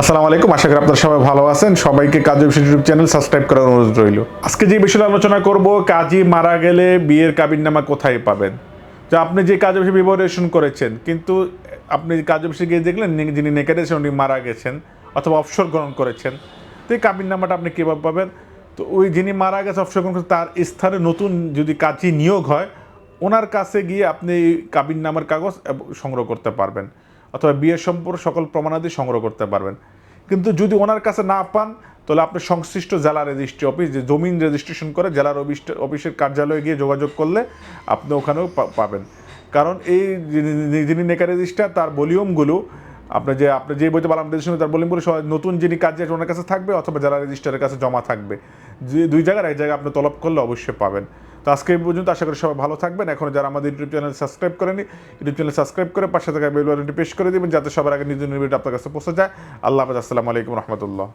আসসালামু আলাইকুম। আশা করি আপনারা সবাই ভালো আছেন। সবাইকে Kazi office YouTube channel subscribe করার অনুরোধ রইল। আজকে যে বিষয়ে আলোচনা করব, কাজী মারা গেলে বিয়ের কাবিননামা কোথায় পাবেন? যে আপনি যে কাজ অফিসে বিবাহ করেছেন, কিন্তু আপনি কাজ অফিসে গিয়ে দেখলেন যিনি নেকেড আছেন উনি মারা গেছেন অথবা অবসর গ্রহণ করেছেন। তো এই কাবিননামাটা আপনি কীভাবে পাবেন? তো ওই যিনি মারা গেছে, অবসর গ্রহণ তার স্থানে নতুন যদি কাজী নিয়োগ হয়, ওনার কাছে গিয়ে আপনি এই কাবিননামার কাগজ সংগ্রহ করতে পারবেন। অথবা বিয়ের সম্পর্কে সকল প্রমাণাদি সংগ্রহ করতে পারবেন। কিন্তু যদি ওনার কাছে না পান, তাহলে আপনি সংশ্লিষ্ট জেলা রেজিস্ট্রি অফিস, যে জমিন রেজিস্ট্রেশন করে জেলার অফিসের কার্যালয়ে গিয়ে যোগাযোগ করলে আপনি ওখানেও পাবেন। কারণ এই যিনি- নেকা রেজিস্টার তার ভলিউমগুলো আপনি যে আপনি যে বইতে বললাম রেজিস্ট্রেশন তার ভলিউমগুলো নতুন যিনি কাজে ওনার কাছে থাকবে অথবা জেলা রেজিস্টারের কাছে জমা থাকবে। যে দুই জায়গার এক জায়গায় আপনি তলব করলে অবশ্যই পাবেন। তো আজকে পর্যন্ত, আশা করি সবাই ভালো থাকবেন। এখন যারা আমাদের ইউটিউব চ্যানেল সাবস্ক্রাইব করেনি ইউটিউব চ্যানেল সাবস্ক্রাইব করে পাশে থাকা বেল বাটনটি পেশ করে দেবেন, যাতে সবার আগে নিজের ভিডিওটা আপনার কাছে পৌঁছে যায়। আল্লাহ হাফেজ, আসসালামু আলাইকুম রহমতুল্লাহ।